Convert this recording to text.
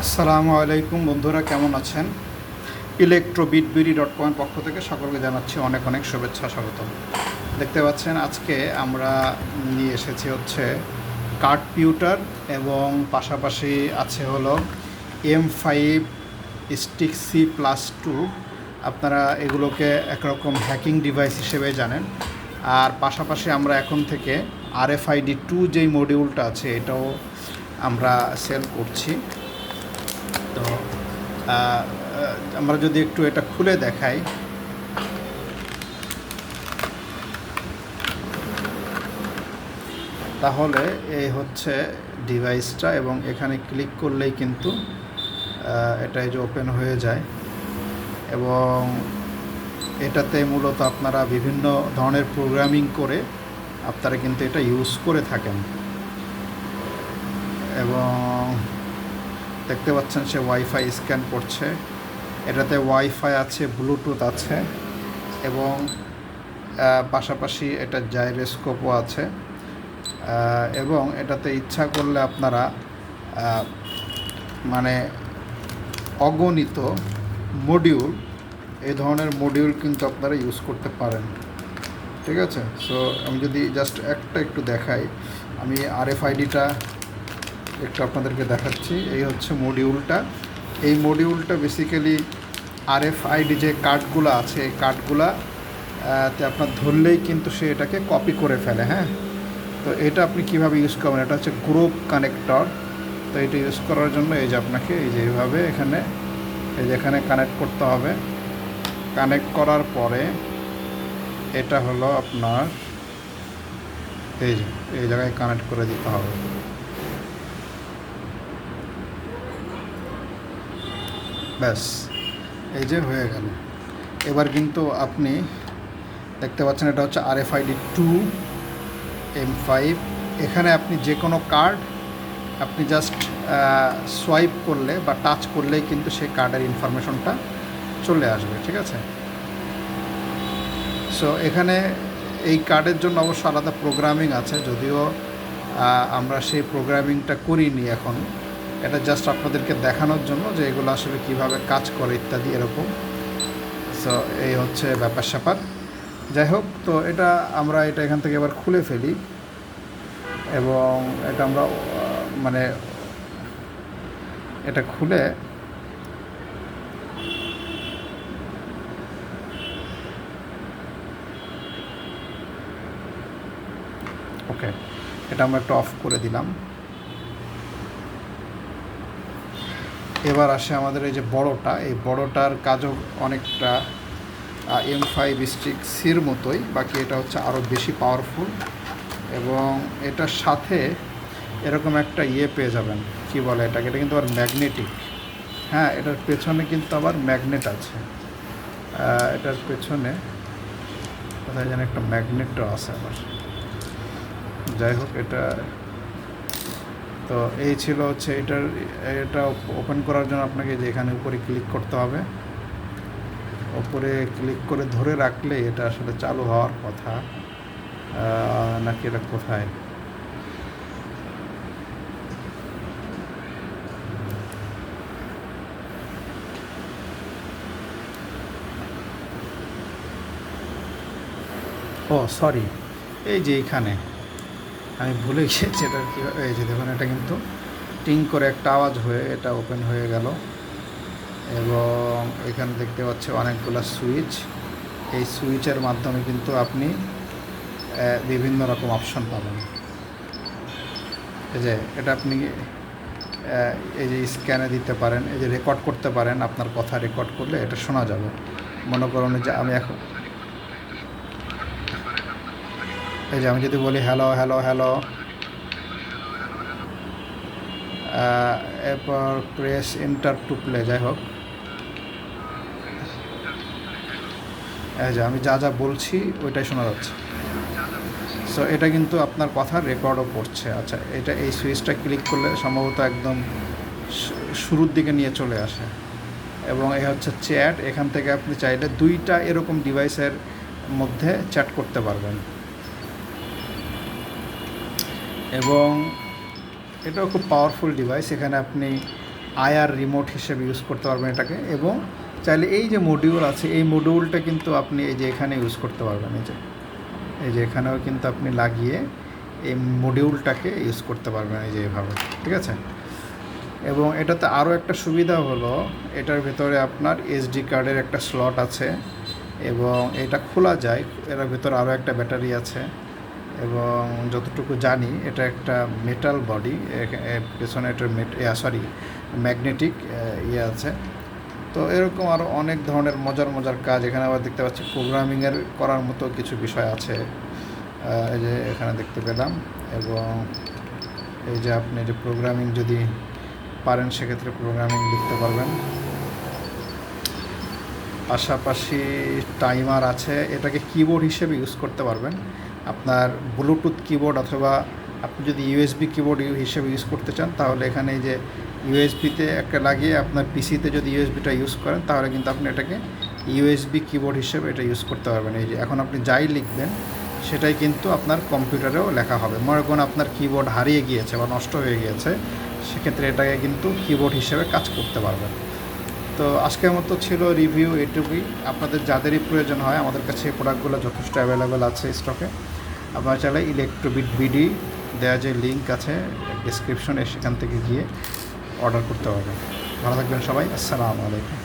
আসসালামু আলাইকুম বন্ধুরা, কেমন আছেন? ইলেকট্রো বিটবিডি ডট কমের পক্ষ থেকে সকলকে জানাচ্ছি অনেক অনেক শুভেচ্ছা, স্বাগতম। দেখতে পাচ্ছেন, আজকে আমরা নিয়ে এসেছি হচ্ছে কার্ডপিউটার এবং পাশাপাশি আছে হলো M five stick C plus two. আপনারা এগুলোকে একরকম হ্যাকিং ডিভাইস হিসেবে জানেন। আর পাশাপাশি আমরা এখন থেকে আর আরএফআইডি টু যেই মডিউলটা আছে, এটাও আমরা সেল করছি। তো আমরা যদি একটু এটা খুলে দেখাই। তাহলে এই হচ্ছে ডিভাইসটা এবং এখানে ক্লিক করলেই কিন্তু আহ, এটা যে ওপেন হয়ে যায়। এবং এটাতে মূলত আপনারা বিভিন্ন ধরনের প্রোগ্রামিং করে আপনারা কিন্তু এটা ইউজ করে থাকেন। এবং দেখতে পাচ্ছেন সে ওয়াইফাই স্ক্যান করছে। এটাতে ওয়াইফাই আছে ব্লুটুথ আছে এবং পাশাপাশি এটা জাইরোস্কোপও আছে। এবং এটাতে ইচ্ছা করলে আপনারা মানে অগণিত মডিউল এই ধরনের মডিউল কিন্তু আপনারা ইউজ করতে পারেন। ঠিক আছে? সো আমি যদি জাস্ট একটা একটু দেখাই, আমি আর আরএফআইডিটা একটু আপনাদেরকে দেখাচ্ছি। এই হচ্ছে মডিউলটা এই মডিউলটা বেসিক্যালি আরএফআইডি যে কার্ডগুলো আছে, এই কার্ডগুলা তে আপনার ধরলেই কিন্তু সে এটাকে কপি করে ফেলে হ্যাঁ? তো এটা আপনি কীভাবে ইউজ করবেন? এটা হচ্ছে গ্রুপ কানেক্টর তো এটা ইউজ করার জন্য এই যে আপনাকে এই যে এইভাবে এখানে, এই যে এখানে কানেক্ট করতে হবে। কানেক্ট করার পরে এটা হলো আপনার, এই যে, এই জায়গায় কানেক্ট করে দিতে হবে। ব্যাস, এই যে হয়ে গেল। এবার কিন্তু আপনি দেখতে পাচ্ছেন, এটা হচ্ছে আর আরএফআইডি টু, এম ফাইভ। এখানে আপনি যে কোনো কার্ড আপনি জাস্ট সোয়াইপ করলে বা টাচ করলেই কিন্তু সেই কার্ডের ইনফরমেশনটা চলে আসবে, ঠিক আছে? সো এখানে এই কার্ডের জন্য অবশ্য আলাদা প্রোগ্রামিং আছে, যদিও আমরা সেই প্রোগ্রামিংটা করিনি এখন। এটা জাস্ট আপনাদেরকে দেখানোর জন্য যে এগুলো আসলে কীভাবে কাজ করে ইত্যাদি এরকম। সো এই হচ্ছে ব্যাপার স্যাপার। যাই হোক, তো এটা আমরা এটা এখান থেকে এবার খুলে ফেলি। এবং এটা আমরা মানে এটা খুলে ওকে এটা আমরা একটু অফ করে দিলাম। এবার আসে আমাদের এই যে বড়টা। এই বড়টার কাজও অনেকটা এম ফাইভ স্টিক সির মতোই, বাকি এটা হচ্ছে আরও বেশি পাওয়ারফুল এবং এটার সাথে এরকম একটা ইয়ে পেয়ে যাবেন। কি বলে এটাকে? এটা কিন্তু আবার ম্যাগনেটিক হ্যাঁ এটার পেছনে কিন্তু আবার ম্যাগনেট আছে। এটার পেছনে কোথায় যেন একটা ম্যাগনেটও আছে আবার। যাই হোক, এটা তো এই ছিল হচ্ছে এটার, এটা ওপেন করার জন্য আপনাকে যে এখানে উপরে ক্লিক করতে হবে। ওপরে ক্লিক করে ধরে রাখলে এটা আসলে চালু হওয়ার কথা। নাকি এটা কোথায়? ও সরি এই যে এইখানে আমি ভুলে গিয়েছি এটা কি এই যে দেখুন, এটা কিন্তু টিং করে একটা আওয়াজ হয়ে, এটা ওপেন হয়ে গেল। এবং এখানে দেখতে পাচ্ছি অনেকগুলো সুইচ। এই সুইচের মাধ্যমে কিন্তু আপনি বিভিন্ন রকম অপশন পাবেন। এই যে এটা আপনি এই যে স্ক্যানে দিতে পারেন, এই যে রেকর্ড করতে পারেন আপনার কথা রেকর্ড করলে এটা শোনা যাবে। মনে করুন যে আমি এখন এই যে আমি যদি বলি হ্যালো হ্যালো হ্যালো এরপর প্রেস এন্টার টু প্লে, যাই হোক। এই যে আমি যা যা বলছি, ওইটাই শোনা যাচ্ছে। সো এটা কিন্তু আপনার কথা রেকর্ডও করছে। আচ্ছা এটা এই সুইচটা ক্লিক করলে সম্ভবত একদম শুরুর দিকে নিয়ে চলে আসে। এবং এই হচ্ছে চ্যাট, এখান থেকে আপনি চাইলে দুইটা এরকম ডিভাইসের মধ্যে চ্যাট করতে পারবেন। এবং এটাও খুব পাওয়ারফুল ডিভাইস এখানে আপনি আয়ার রিমোট হিসেবে ইউজ করতে পারবেন এটাকে এবং চাইলে এই যে মডিউল আছে, এই মডিউলটা কিন্তু আপনি এই যে এখানে ইউজ করতে পারবেন, এই যে এই যে এখানেও কিন্তু আপনি লাগিয়ে এই মডিউলটাকে ইউজ করতে পারবেন, এই যে এভাবে, ঠিক আছে? এবং এটাতে আরও একটা সুবিধা হলো, এটার ভিতরে আপনার এসডি কার্ডের একটা স্লট আছে এবং এটা খোলা যায় এটার ভিতরে আরও একটা ব্যাটারি আছে। এবং যতটুকু জানি, এটা একটা মেটাল বডি পেছনে এটার সরি ম্যাগনেটিক ইয়ে আছে। তো এরকম আরও অনেক ধরনের মজার মজার কাজ। এখানে আবার দেখতে পাচ্ছি প্রোগ্রামিংয়ের করার মতো কিছু বিষয় আছে। এই যে এখানে দেখতে পেলাম এবং এই যে আপনি যে প্রোগ্রামিং যদি পারেন, সেক্ষেত্রে প্রোগ্রামিং লিখতে পারবেন। পাশাপাশি টাইমার আছে। এটাকে কিবোর্ড হিসেবে ইউজ করতে পারবেন। আপনার ব্লুটুথ কিবোর্ড অথবা আপনি যদি ইউএসবি কিবোর্ড হিসেবে ইউজ করতে চান, তাহলে এখানে যে ইউএসবিতে একটা লাগিয়ে আপনার পিসিতে যদি ইউএসবিটা ইউজ করেন, তাহলে কিন্তু আপনি এটাকে ইউএসবি কিবোর্ড হিসেবে এটা ইউজ করতে পারবেন। এই যে এখন আপনি যাই লিখবেন, সেটাই কিন্তু আপনার কম্পিউটারেও লেখা হবে। মনে করুন আপনার কিবোর্ড হারিয়ে গিয়েছে বা নষ্ট হয়ে গিয়েছে, সেক্ষেত্রে এটাকে কিন্তু কিবোর্ড হিসেবে কাজ করতে পারবেন। তো আজকের মতো ছিল রিভিউ এটুকুই। আপনাদের যাদেরই প্রয়োজন হয়, আমাদের কাছে এই প্রোডাক্টগুলো যথেষ্ট অ্যাভেলেবেল আছে স্টকে আপনারা চাইলে ইলেকট্রোবিট বিডি দেওয়া যে লিঙ্ক আছে ডিসক্রিপশনে সেখান থেকে গিয়ে অর্ডার করতে হবে ভালো থাকবেন সবাই, আসসালামু আলাইকুম।